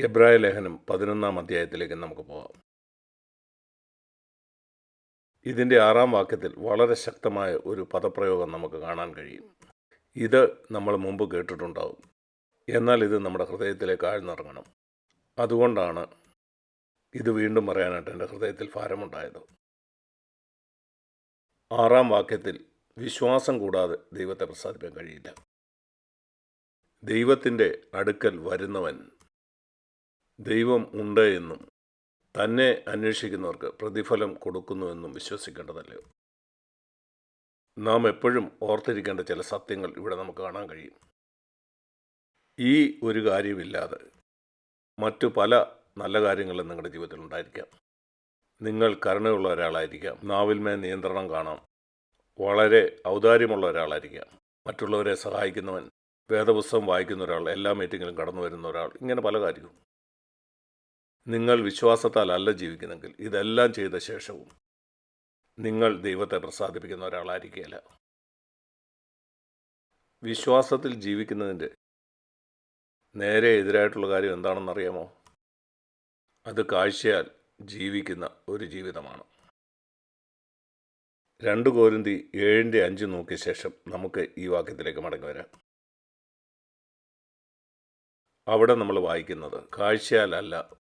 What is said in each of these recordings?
എബ്രായ ലേഖനം പതിനൊന്നാം അധ്യായത്തിലേക്ക് നമുക്ക് പോകാം. ഇതിന്റെ ആറാം വാക്യത്തിൽ വളരെ ശക്തമായ ഒരു പദപ്രയോഗം നമുക്ക് കാണാൻ കഴിയും. ഇത് നമ്മൾ മുമ്പ് കേട്ടിട്ടുണ്ടാവും. എന്നാൽ ഇത് നമ്മുടെ ഹൃദയത്തിലേക്ക് ആഴ്ന്നിറങ്ങണം അതുകൊണ്ടാണ് ഇത് വീണ്ടും പറയാനായിട്ട് എന്റെ ഹൃദയത്തിൽ ഭാരമുണ്ടായത്. ആറാം വാക്യത്തിൽ വിശ്വാസം കൂടാതെ ദൈവത്തെ പ്രസാദിപ്പിക്കാൻ കഴിയില്ല. ദൈവത്തിന്റെ അടുക്കൽ വരുന്നവൻ ദൈവം ഉണ്ട് എന്നും തന്നെ അന്വേഷിക്കുന്നവർക്ക് പ്രതിഫലം കൊടുക്കുന്നുവെന്നും വിശ്വസിക്കേണ്ടതല്ലേ? നാം എപ്പോഴും ഓർത്തിരിക്കേണ്ട ചില സത്യങ്ങൾ ഇവിടെ നമുക്ക് കാണാൻ കഴിയും. ഈ ഒരു കാര്യമില്ലാതെ മറ്റു പല നല്ല കാര്യങ്ങളും നിങ്ങളുടെ ജീവിതത്തിൽ ഉണ്ടായിരിക്കാം. നിങ്ങൾ കരുണയുള്ള ഒരാളായിരിക്കാം. നാവിൽമേ നിയന്ത്രണം കാണാം. വളരെ ഔദാര്യമുള്ള ഒരാളായിരിക്കാം. മറ്റുള്ളവരെ സഹായിക്കുന്നവൻ വേദപുസ്തകം വായിക്കുന്ന ഒരാൾ എല്ലാ മീറ്റിങ്ങിലും കടന്നു വരുന്ന ഒരാൾ ഇങ്ങനെ പല കാര്യവും നിങ്ങൾ വിശ്വാസത്താൽ അല്ല ജീവിക്കുന്നെങ്കിൽ ഇതെല്ലാം ചെയ്ത ശേഷവും നിങ്ങൾ ദൈവത്തെ പ്രസാദിപ്പിക്കുന്ന ഒരാളായിരിക്കുകയില്ല വിശ്വാസത്തിൽ ജീവിക്കുന്നതിന്റെ നേരെ എതിരായിട്ടുള്ള കാര്യം എന്താണെന്നറിയാമോ? അത് കാഴ്ചയാൽ ജീവിക്കുന്ന ഒരു ജീവിതമാണ്. രണ്ട് കോരിന്തി ഏഴിന്റെ അഞ്ച് നോക്കിയ ശേഷം നമുക്ക് ഈ വാക്യത്തിലേക്ക് മടങ്ങി വരാം. അവിടെ നമ്മൾ വായിക്കുന്നത് കാഴ്ചയാലല്ല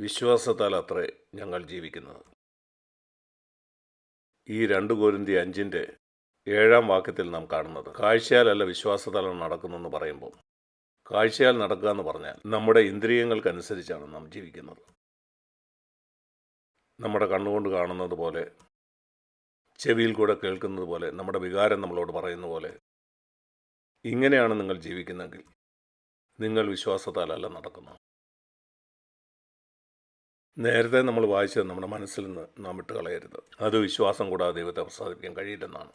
വിശ്വാസത്താൽ അത്രേ ഞങ്ങൾ ജീവിക്കുന്നത് ഈ രണ്ട് കോരിന്തി അഞ്ചിന്റെ ഏഴാം വാക്യത്തിൽ നാം കാണുന്നത് കാഴ്ചയാലല്ല വിശ്വാസത്താലാണ് നടക്കുന്നതെന്ന് പറയുമ്പോൾ. കാഴ്ചയാൽ നടക്കുക എന്ന് പറഞ്ഞാൽ നമ്മുടെ ഇന്ദ്രിയങ്ങൾക്കനുസരിച്ചാണ് നാം ജീവിക്കുന്നത്. നമ്മുടെ കണ്ണുകൊണ്ട് കാണുന്നത് പോലെ ചെവിയിൽ കൂടെ കേൾക്കുന്നത് പോലെ നമ്മുടെ വികാരം നമ്മളോട് പറയുന്ന പോലെ ഇങ്ങനെയാണ് നിങ്ങൾ ജീവിക്കുന്നെങ്കിൽ നിങ്ങൾ വിശ്വാസത്താലല്ല നടക്കുന്നു നേരത്തെ നമ്മൾ വായിച്ചത് നമ്മുടെ മനസ്സിൽ നിന്ന് നാം വിട്ട് കളയരുത്. അത് വിശ്വാസം കൂടാതെ ദൈവത്തെ പ്രസാദിപ്പിക്കാൻ കഴിയില്ലെന്നാണ്.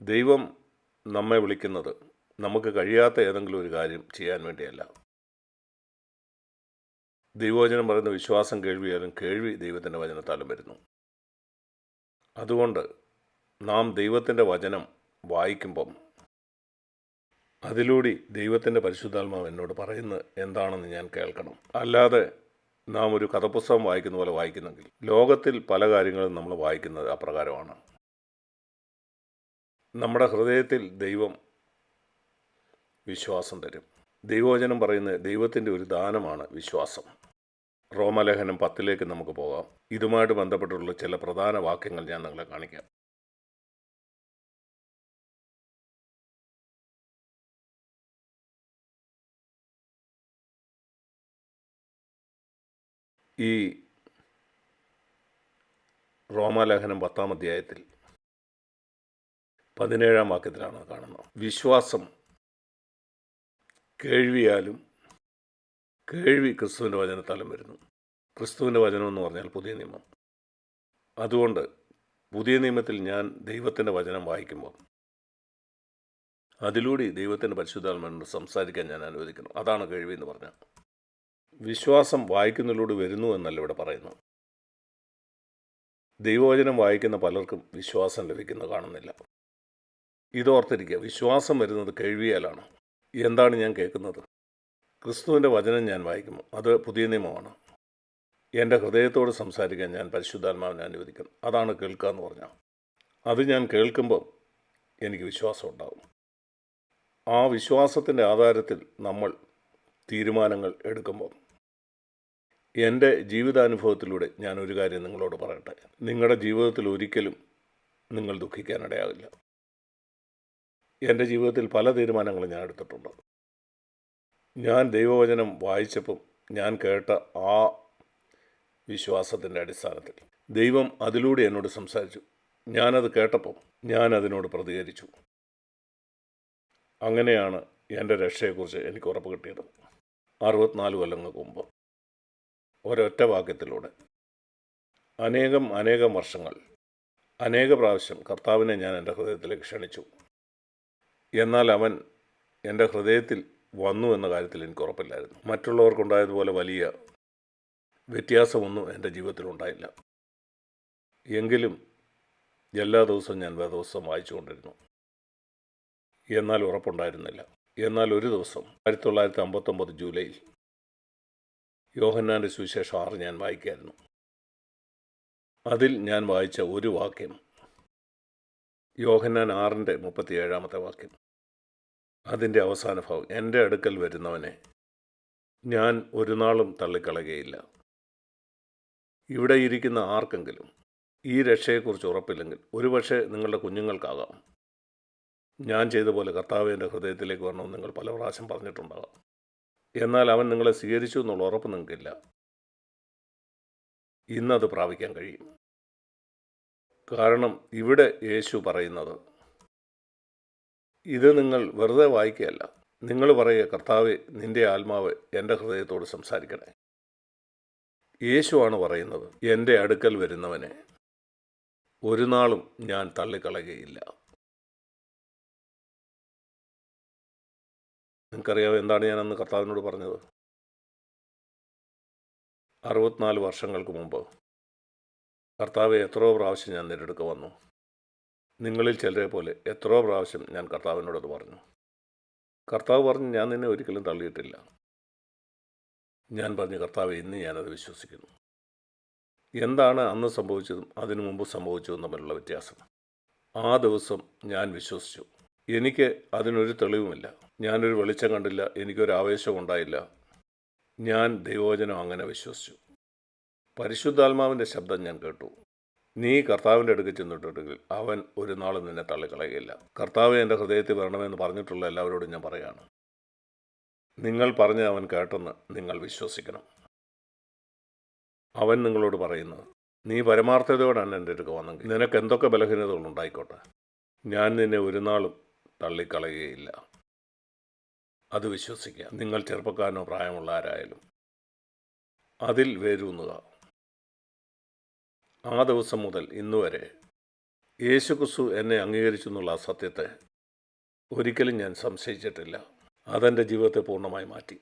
ദൈവം നമ്മെ വിളിക്കുന്നത് നമുക്ക് കഴിയാത്ത ഏതെങ്കിലും ഒരു കാര്യം ചെയ്യാൻ വേണ്ടിയല്ല. ദൈവവചനം പറയുന്ന വിശ്വാസം കേൾവിയാലും കേൾവി ദൈവത്തിന്റെ വചനത്താലും വരുന്നു. അതുകൊണ്ട് നാം ദൈവത്തിന്റെ വചനം വായിക്കുമ്പം അതിലൂടെ ദൈവത്തിന്റെ പരിശുദ്ധാത്മാവ് എന്നോട് പറയുന്നത് എന്താണെന്ന് ഞാൻ കേൾക്കണം. അല്ലാതെ നാം ഒരു കഥപുസ്തകം വായിക്കുന്ന പോലെ വായിക്കുന്നെങ്കിൽ ലോകത്തിൽ പല കാര്യങ്ങളും നമ്മൾ വായിക്കുന്നത് അപ്രകാരമാണ്. നമ്മുടെ ഹൃദയത്തിൽ ദൈവം വിശ്വാസം തരും. ദൈവവചനം പറയുന്നത് ദൈവത്തിന്റെ ഒരു ദാനമാണ് വിശ്വാസം. റോമലേഖനം പത്തിലേക്ക് നമുക്ക് പോകാം. ഇതുമായിട്ട് ബന്ധപ്പെട്ടുള്ള ചില പ്രധാന വാക്യങ്ങൾ ഞാൻ നിങ്ങളെ കാണിക്കാം. ഈ റോമാലേഖനം പത്താം അധ്യായത്തിൽ പതിനേഴാം വാക്യത്തിലാണ് കാണുന്നത്. വിശ്വാസം കേൾവിയാലും കേൾവി ക്രിസ്തുവിന്റെ വചനത്താലും വരുന്നു. ക്രിസ്തുവിന്റെ വചനം എന്ന് പറഞ്ഞാൽ പുതിയ നിയമം. അതുകൊണ്ട് പുതിയ നിയമത്തിൽ ഞാൻ ദൈവത്തിന്റെ വചനം വായിക്കുമ്പോൾ അതിലൂടെ ദൈവത്തിന്റെ പരിശുദ്ധാത്മനോട് സംസാരിക്കാൻ ഞാൻ അനുവദിക്കുന്നു. അതാണ് കേൾവി എന്ന് പറഞ്ഞാൽ. വിശ്വാസം വായിക്കുന്നതിലൂടെ വരുന്നു എന്നല്ല ഇവിടെ പറയുന്നു ദൈവവചനം വായിക്കുന്ന പലർക്കും വിശ്വാസം ലഭിക്കുന്ന കാണുന്നില്ല. ഇതോർത്തിരിക്കുക വിശ്വാസം വരുന്നത് കേൾവിയാലാണ്. എന്താണ് ഞാൻ കേൾക്കുന്നത്? ക്രിസ്തുവിന്റെ വചനം ഞാൻ വായിക്കുന്നു അത് പുതിയ നിയമമാണ്. എന്റെ ഹൃദയത്തോട് സംസാരിക്കാൻ ഞാൻ പരിശുദ്ധാത്മാവിനെ അനുവദിക്കുന്നു. അതാണ് കേൾക്കുക എന്ന് പറഞ്ഞാൽ. അത് ഞാൻ കേൾക്കുമ്പോൾ എനിക്ക് വിശ്വാസം ഉണ്ടാകും ആ വിശ്വാസത്തിന്റെ ആധാരത്തിൽ നമ്മൾ തീരുമാനങ്ങൾ എടുക്കുമ്പോൾ എന്റെ ജീവിതാനുഭവത്തിലൂടെ ഞാൻ ഒരു കാര്യം നിങ്ങളോട് പറയട്ടെ? നിങ്ങളുടെ ജീവിതത്തിൽ ഒരിക്കലും നിങ്ങൾ ദുഃഖിക്കാനിടയാകില്ല എന്റെ ജീവിതത്തിൽ പല തീരുമാനങ്ങളും ഞാൻ എടുത്തിട്ടുണ്ട്. ഞാൻ ദൈവവചനം വായിച്ചപ്പം ഞാൻ കേട്ട ആ വിശ്വാസത്തിന്റെ അടിസ്ഥാനത്തിൽ ദൈവം അതിലൂടെ എന്നോട് സംസാരിച്ചു. ഞാനത് കേട്ടപ്പം ഞാൻ അതിനോട് പ്രതികരിച്ചു. അങ്ങനെയാണ് എന്റെ രക്ഷയെക്കുറിച്ച് എനിക്ക് ഉറപ്പ് കിട്ടിയത്. അറുപത്തിനാല് കൊല്ലങ്ങൾക്ക് മുമ്പ്. ഒരൊറ്റ വാക്യത്തിലൂടെ. അനേകം അനേകം വർഷങ്ങൾ. അനേക പ്രാവശ്യം കർത്താവിനെ ഞാൻ എന്റെ ഹൃദയത്തിലേക്ക് ക്ഷണിച്ചു. എന്നാൽ അവൻ എന്റെ ഹൃദയത്തിൽ വന്നു എന്ന കാര്യത്തിൽ എനിക്ക് ഉറപ്പില്ലായിരുന്നു. മറ്റുള്ളവർക്കുണ്ടായതുപോലെ വലിയ വ്യത്യാസമൊന്നും എന്റെ ജീവിതത്തിൽ ഉണ്ടായില്ല. എങ്കിലും എല്ലാ ദിവസവും ഞാൻ വേദപുസ്തകം വായിച്ചുകൊണ്ടിരുന്നു. എന്നാൽ ഉറപ്പുണ്ടായിരുന്നില്ല. എന്നാൽ ഒരു ദിവസം ആയിരത്തി തൊള്ളായിരത്തി അമ്പത്തൊമ്പത് ജൂലൈയിൽ യോഹന്നാന്റെ സുവിശേഷം ആറ് ഞാൻ വായിക്കായിരുന്നു. അതിൽ ഞാൻ വായിച്ച ഒരു വാക്യം. യോഹന്നാൻ ആറിന്റെ മുപ്പത്തിയേഴാമത്തെ വാക്യം. അതിന്റെ അവസാന ഭാവം എന്റെ അടുക്കൽ വരുന്നവനെ ഞാൻ ഒരു നാളും തള്ളിക്കളയുകയില്ല. ഇവിടെ ഇരിക്കുന്ന ആർക്കെങ്കിലും ഈ രക്ഷയെക്കുറിച്ച് ഉറപ്പില്ലെങ്കിൽ ഒരുപക്ഷെ നിങ്ങളുടെ കുഞ്ഞുങ്ങൾക്കാകാം. ഞാൻ ചെയ്ത പോലെ കർത്താവിന്റെ ഹൃദയത്തിലേക്ക് വരണമെന്ന് നിങ്ങൾ പല പ്രാവശ്യം പറഞ്ഞിട്ടുണ്ടാകാം. എന്നാൽ അവൻ നിങ്ങളെ സ്വീകരിച്ചു എന്നുള്ള ഉറപ്പ് നിങ്ങൾക്കില്ല. ഇന്നത് പ്രാപിക്കാൻ കഴിയും. കാരണം ഇവിടെ യേശു പറയുന്നത് ഇത് നിങ്ങൾ വെറുതെ വായിക്കുകയല്ല. നിങ്ങൾ പറയുക കർത്താവ് നിന്റെ ആത്മാവ് എന്റെ ഹൃദയത്തോട് സംസാരിക്കണേ. യേശുവാണ് പറയുന്നത് എന്റെ അടുക്കൽ വരുന്നവനെ ഒരു നാളും ഞാൻ തള്ളിക്കളയുകയില്ല. നിങ്ങൾക്കറിയാം എന്താണ് ഞാൻ അന്ന് കർത്താവിനോട് പറഞ്ഞത്? അറുപത്തിനാല് വർഷങ്ങൾക്ക് മുമ്പ് കർത്താവ് എത്രയോ പ്രാവശ്യം ഞാൻ നേരിടുക്ക വന്നു. നിങ്ങളിൽ ചിലരെ പോലെ എത്രയോ പ്രാവശ്യം ഞാൻ കർത്താവിനോടത് പറഞ്ഞു. കർത്താവ് പറഞ്ഞ് ഞാൻ നിന്നെ ഒരിക്കലും തള്ളിയിട്ടില്ല. ഞാൻ പറഞ്ഞു കർത്താവ് ഇന്ന് ഞാനത് വിശ്വസിക്കുന്നു. എന്താണ് അന്ന് സംഭവിച്ചതും അതിനു മുമ്പ് സംഭവിച്ചതും തമ്മിലുള്ള വ്യത്യാസം? ആ ദിവസം ഞാൻ വിശ്വസിച്ചു. എനിക്ക് അതിനൊരു തെളിവുമില്ല. ഞാനൊരു വെളിച്ചം കണ്ടില്ല. എനിക്കൊരു ആവേശം ഉണ്ടായില്ല. ഞാൻ ദൈവവചനം അങ്ങനെ വിശ്വസിച്ചു. പരിശുദ്ധാത്മാവിന്റെ ശബ്ദം ഞാൻ കേട്ടു. നീ കർത്താവിന്റെ അടുക്ക് ചെന്നിട്ടുണ്ടെങ്കിൽ അവൻ ഒരു നാളും നിന്നെ തള്ളിക്കളയുകയില്ല. കർത്താവ് എന്റെ ഹൃദയത്തിൽ വരണമെന്ന് പറഞ്ഞിട്ടുള്ള എല്ലാവരോടും ഞാൻ പറയാണ്. നിങ്ങൾ പറഞ്ഞ് അവൻ കേട്ടെന്ന് നിങ്ങൾ വിശ്വസിക്കണം. അവൻ നിങ്ങളോട് പറയുന്നത് നീ പരമാർത്ഥതയോടാണ് എന്റെ അടുക്ക് വന്നെങ്കിൽ നിനക്ക് എന്തൊക്കെ ബലഹീനതകൾ ഉണ്ടായിക്കോട്ടെ? ഞാൻ നിന്നെ ഒരു നാളും തള്ളിക്കളയുകയില്ല. അത് വിശ്വസിക്കുക നിങ്ങൾ ചെറുപ്പക്കാരനോ പ്രായമുള്ള ആരായാലും. അതിൽ വേരൂന്നുക. ആ ദിവസം മുതൽ ഇന്നുവരെ യേശുക്രിസ്തു എന്നെ അംഗീകരിച്ചു എന്നുള്ള സത്യത്തെ ഒരിക്കലും ഞാൻ സംശയിച്ചിട്ടില്ല. അതെന്റെ ജീവിതത്തെ പൂർണമായി മാറ്റി.